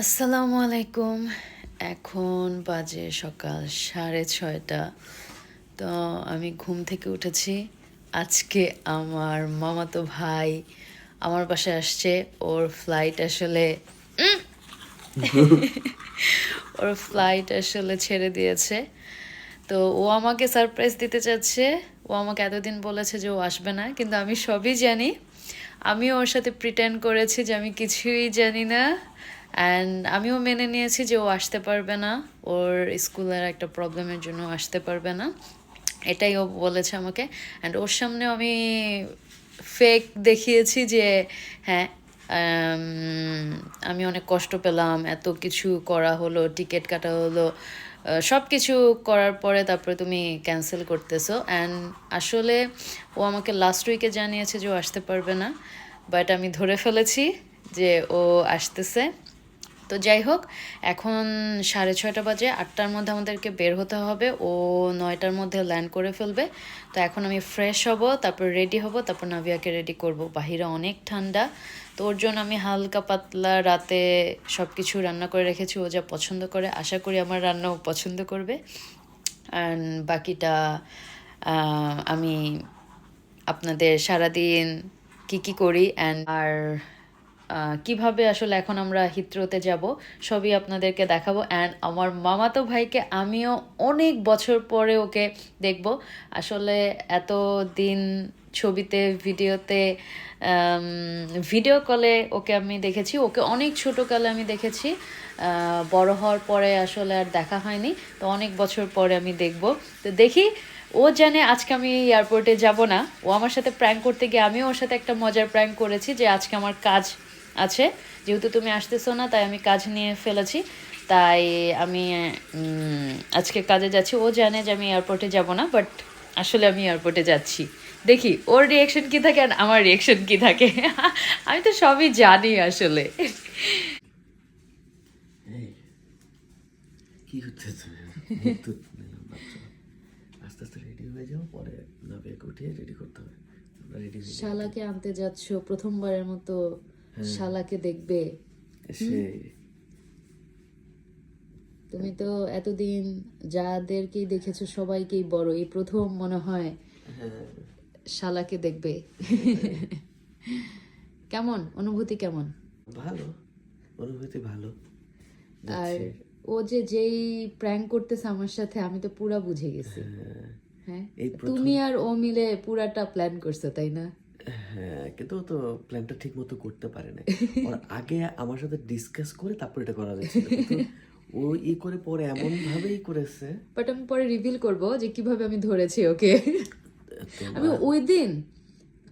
আসসালামু আলাইকুম। এখন বাজে সকাল সাড়ে ছয়টা। তো আমি ঘুম থেকে উঠেছি। আজকে আমার মামাতো ভাই আমার বাসায় আসছে। ওর ফ্লাইট আসলে ওর ফ্লাইট আসলে ছেড়ে দিয়েছে। তো ও আমাকে সারপ্রাইজ দিতে চাচ্ছে। ও আমাকে এতদিন বলেছে যে ও আসবে না কিন্তু আমি সবই জানি। আমি ওর সাথে প্রিটেন্ড করেছি যে আমি কিছুই জানি না। অ্যান্ড আমিও মেনে নিয়েছি যে ও আসতে পারবে না। ওর স্কুলের একটা প্রবলেমের জন্য আসতে পারবে না। এটাই ও বলেছে আমাকে। অ্যান্ড ওর সামনেও আমি ফেক দেখিয়েছি যে হ্যাঁ আমি অনেক কষ্ট পেলাম, এত কিছু করা হলো, টিকিট কাটা হলো। সব কিছু করার পরে তারপরে তুমি ক্যান্সেল করতেছো। অ্যান্ড আসলে ও আমাকে লাস্ট উইকে জানিয়েছে যে ও আসতে পারবে না। বাট আমি ধরে ফেলেছি যে ও আসতেছে। তো যাই হোক, এখন সাড়ে ছয়টা বাজে, আটটার মধ্যে আমাদেরকে বের হতে হবে। ও নয়টার মধ্যে ল্যান্ড করে ফেলবে। তো এখন আমি ফ্রেশ হব, তারপর রেডি হব, তারপর নাভিয়াকে রেডি করব। বাহিরে অনেক ঠান্ডা। তো ওর জন্য আমি হালকা পাতলা রাতে সব কিছু রান্না করে রেখেছি, ও যা পছন্দ করে। আশা করি আমার রান্নাও পছন্দ করবে। অ্যান্ড বাকিটা আমি আপনাদের সারাদিন কি কি করি অ্যান্ড আর কীভাবে আসলে এখন আমরা হিত্রোতে যাব, সবই আপনাদেরকে দেখাবো। অ্যান্ড আমার মামাতো ভাইকে আমিও অনেক বছর পরে ওকে দেখব। আসলে এত দিন ছবিতে, ভিডিওতে ভিডিও কলে ওকে আমি দেখেছি। ওকে অনেক ছোটোকালে আমি দেখেছি। বড় হওয়ার পরে আসলে আর দেখা হয়নি। তো অনেক বছর পরে আমি দেখব। তো দেখি, ও জানে আজকে আমি এয়ারপোর্টে যাব না। ও আমার সাথে প্র্যাঙ্ক করতে গিয়ে আমিও ওর সাথে একটা মজার প্র্যাঙ্ক করেছি যে আজকে আমার কাজ আছে। যেহেতু তুমি আসতেছো না তাই আমি কাজ নিয়ে ফেলেছি। তাই আমি আজকে কাজে যাচ্ছি। ও জানে যে আমি এয়ারপোর্টে যাব না বাট আসলে আমি এয়ারপোর্টে যাচ্ছি। দেখি ওর রিয়েকশন কি থাকে আর আমার রিয়েকশন কি থাকে? আমি তো সবই জানি আসলে। এই, কি হচ্ছে। আস্তে আস্তে রেডি হয়ে যাও পরে উঠিয়ে রেডি করতে হবে। শালাকে আনতে যাচ্ছ প্রথমবারের মতো। শালাকে দেখবে। তুমি তো এতদিন যাদেরকেই দেখেছ সবাইকেই বড়। এই প্রথম মনে হয় হ্যাঁ। শালাকে দেখবে। কেমন? অনুভূতি কেমন? ভালো। অনুভূতি ভালো। আর ও যে যেই প্র্যাঙ্ক করতেছে আমার সাথে আমি তো পুরা বুঝে গেছি। হ্যাঁ, হ্যাঁ? তুমি আর ও মিলে পুরাটা প্ল্যান করছ তাই না? হ্যাঁ কিন্তু তো প্ল্যানটা ঠিক মতো করতে পারে না ওর আগে আমার সাথে ডিসকাস করে তারপর এটা করা যাচ্ছিল ও ই করে পরে এমন ভাবেই করেছে। বাট আমি পরে রিভিল করব যে কীভাবে আমি ধরেছি ওকে। আমি ওই দিন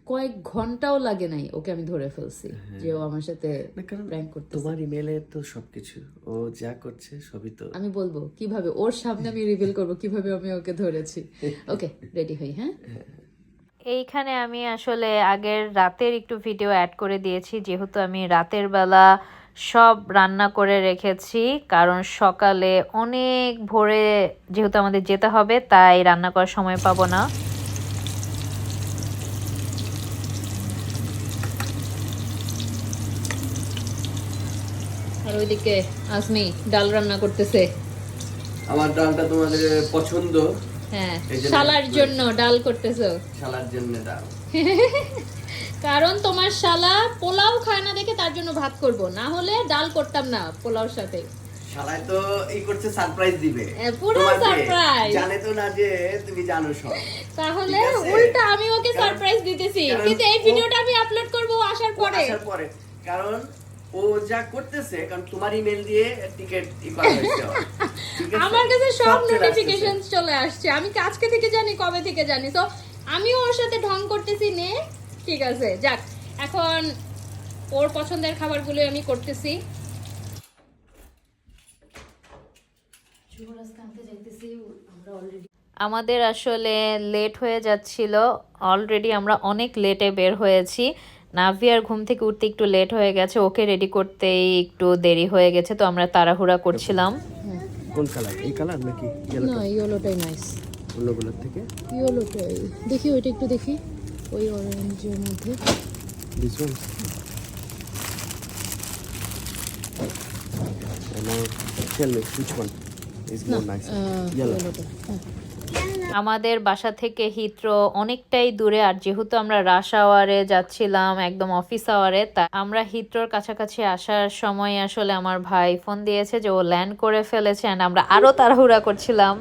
কয়েক ঘন্টাও লাগে নাই ওকে আমি ধরে ফেলছি যে ও আমার সাথে প্র্যাঙ্ক করতে তোমার ইমেলে তো সবকিছু। ও যা করছে সবই তো। আমি বলব কীভাবে ওর সামনে আমি রিভিল করব কীভাবে আমি ওকে ধরেছি। ওকে রেডি হই হ্যাঁ। এইখানে আমি আসলে আগের রাতের একটু ভিডিও অ্যাড করে দিয়েছি। যেহেতু আমি রাতের বেলা সব রান্না করে রেখেছি, কারণ সকালে অনেক ভোরে যেহেতু আমাদের যেতে হবে, তাই রান্না করার সময় পাবো না। আর ওইদিকে আজমি ডাল রান্না করতেছে। আমার ডালটা তোমাদের পছন্দ। হ্যাঁ শালার জন্য ডাল করতেছো। শালার জন্য ডাল। কারণ তোমার শালা পোলাও খায় না দেখে তার জন্য ভাত করব। না হলে ডাল করতাম না পোলাওর সাথে। শালায় তো এই করছে সারপ্রাইজ দিবে। পুরো surprise। জানে তো না যে তুমি জানো সব। তাহলে উল্টা আমি ওকে সারপ্রাইজ দিতেছি। কিন্তু এই ভিডিওটা আমি আপলোড করব আসার পরে। আসার পরে। কারণ ও যা করতেছে কারণ তোমার ইমেল দিয়ে টিকিট ই করা হয়েছে? আমার কাছে সব নোটিফিকেশন চলে আসছে। আমি আজকে থেকে জানি কবে থেকে জানি? তো আমিও ওর সাথে ঢং করতেছি নে। ঠিক আছে যাক। এখন ওর পছন্দের খাবারগুলো আমি করতেছি। আমাদের আসলে লেট হয়ে যাচ্ছিল। অলরেডি আমরা অনেক লেটে বের হয়েছি। নাভিয়ার ঘুম থেকে উঠতে একটু লেট হয়ে গেছে ওকে রেডি করতেই একটু দেরি হয়ে গেছে তো আমরা তাড়াহুড়া করছিলাম। কোন কালার এই কালার নাকি ইয়েলো না ইয়েলোটাই নাইস অন্যগুলোর থেকে? ইয়েলোটাই দেখি ওইটা একটু দেখি। ওই অরেঞ্জের মধ্যে। This one now tell me which one is more nice? yellow আমাদের বাসা থেকে হিথ্রো অনেকটাই দূরে, আর যেহেতু আমরা রাশ আওয়ারে যাচ্ছিলাম, একদম অফিস আওয়ারে তা আমরা হিত্রোর কাছাকাছি আসার সময় আসলে আমার ভাই ফোন দিয়েছে যে ও ল্যান্ড করে ফেলেছে অ্যান্ড আমরা আরও তাড়াহুড়া করছিলাম।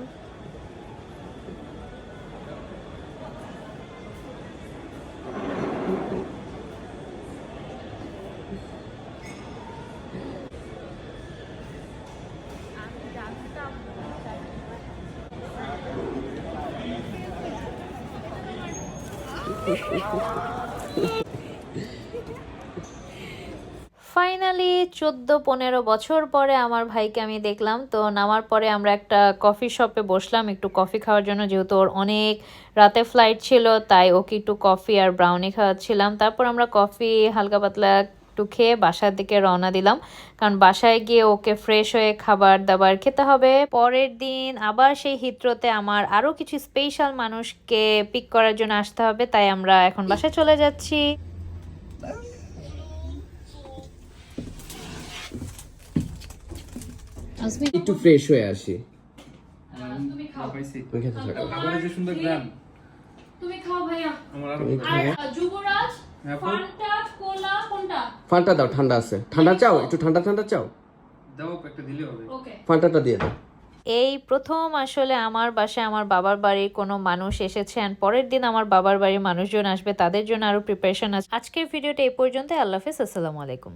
ফাইনালি চোদ্দ পনেরো বছর পরে আমার ভাইকে আমি দেখলাম। তো নামার পরে আমরা একটা কফি শপে বসলাম একটু কফি খাওয়ার জন্য, যেহেতু ওর অনেক রাতে ফ্লাইট ছিল, তাই ওকে একটু কফি আর ব্রাউনি খাওয়াচ্ছিলাম। তারপর আমরা কফি হালকা পাতলা একটু খেয়ে বাসার দিকে রওনা দিলাম। কারণ বাসায় গিয়ে ওকে ফ্রেশ হয়ে খাবার দাবার খেতে হবে। পরের দিন আবার সেই হিত্রতে আমার আরও কিছু স্পেশাল মানুষকে পিক করার জন্য আসতে হবে তাই আমরা এখন বাসায় চলে যাচ্ছি। একটু ফ্রেশ হয়ে আসি। তুমি খাও ভাইয়া। আরও যুবরাজ। ফান্টা কোনটা? ফান্টা দাও ঠান্ডা আছে। ঠান্ডা চাও? একটু ঠান্ডা ঠান্ডা চাও? দাও একটা দিলে হবে। ফান্টাটা দিয়ে দাও। এই প্রথম আসলে আমার বাসায় আমার বাবার বাড়ির কোনো মানুষ এসেছে পরের দিন আমার বাবার বাড়ির মানুষজন আসবে তাদের জন্য আরও প্রিপারেশন আছে। আজকের ভিডিওটা এই পর্যন্ত আল্লাহ হাফিজ। আসসালামু আলাইকুম।